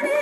Daddy!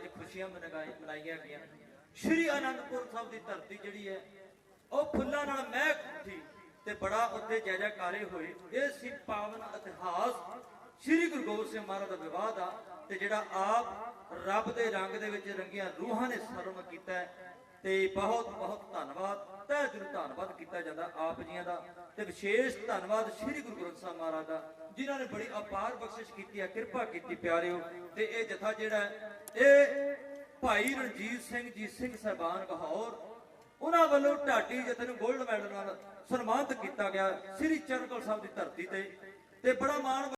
ਅੱਜ ਖੁਸ਼ੀਆਂ ਮਨਾਈਆਂ ਗਈਆਂ। ਸ਼੍ਰੀ ਅਨੰਦਪੁਰ ਸਾਹਿਬ ਦੀ ਧਰਤੀ ਜਿਹੜੀ ਹੈ, ਉਹ ਫੁੱਲਾਂ ਨਾਲ ਮਹਿਕ ਉੱਠੀ ਤੇ ਬੜਾ ਉੱਤੇ ਜੈ ਕਾਲੇ ਹੋਏ। ਇਹ ਸੀ ਪਾਵਨ ਇਤਿਹਾਸ। ਸ਼੍ਰੀ ਗੁਰੂ ਗੋਬਿੰਦ ਸਿੰਘ ਮਹਾਰਾਜ ਦਾ ਵਿਵਾਹ ਦਾ ਤੇ ਜਿਹੜਾ ਆਪ ਰੱਬ ਦੇ ਰੰਗ ਦੇ ਵਿੱਚ ਰੰਗੀਆਂ ਰੂਹਾਂ ਨੇ ਸਰਮ ਕੀਤਾ ਤੇ ਬਹੁਤ ਬਹੁਤ ਧੰਨਵਾਦ। ਤਹਿ ਦਿਲੋਂ ਧੰਨਵਾਦ ਕੀਤਾ ਜਾਂਦਾ ਆਪ ਜੀਆਂ ਦਾ ਤੇ ਵਿਸ਼ੇਸ਼ ਧੰਨਵਾਦ ਸ੍ਰੀ ਗੁਰੂ ਗ੍ਰੰਥ ਸਾਹਿਬ ਮਹਾਰਾਜ ਦਾ ਜਿਨ੍ਹਾਂ ਨੇ ਬੜੀ ਅਪਾਰ ਬਖਸ਼ਿਸ਼ ਕੀਤੀ ਹੈ ਕਿਰਪਾ ਕੀਤੀ ਪਿਆਰਿਓ। ਤੇ ਇਹ ਜਥਾ ਜਿਹੜਾ ਹੈ, ਇਹ ਭਾਈ ਰਣਜੀਤ ਸਿੰਘ ਜੀ ਸਿੰਘ ਸਾਹਿਬਾਨ ਗਹੌਰ ਉਹਨਾਂ ਵੱਲੋਂ ਢਾਡੀ ਜਥੇ ਨੂੰ 골ਡ ਮੈਡਲ ਨਾਲ ਸਨਮਾਨਿਤ ਕੀਤਾ ਗਿਆ ਸ੍ਰੀ ਚਰਨਕਲ ਸਾਹਿਬ ਦੀ ਧਰਤੀ ਤੇ। ਤੇ ਬੜਾ ਮਾਣ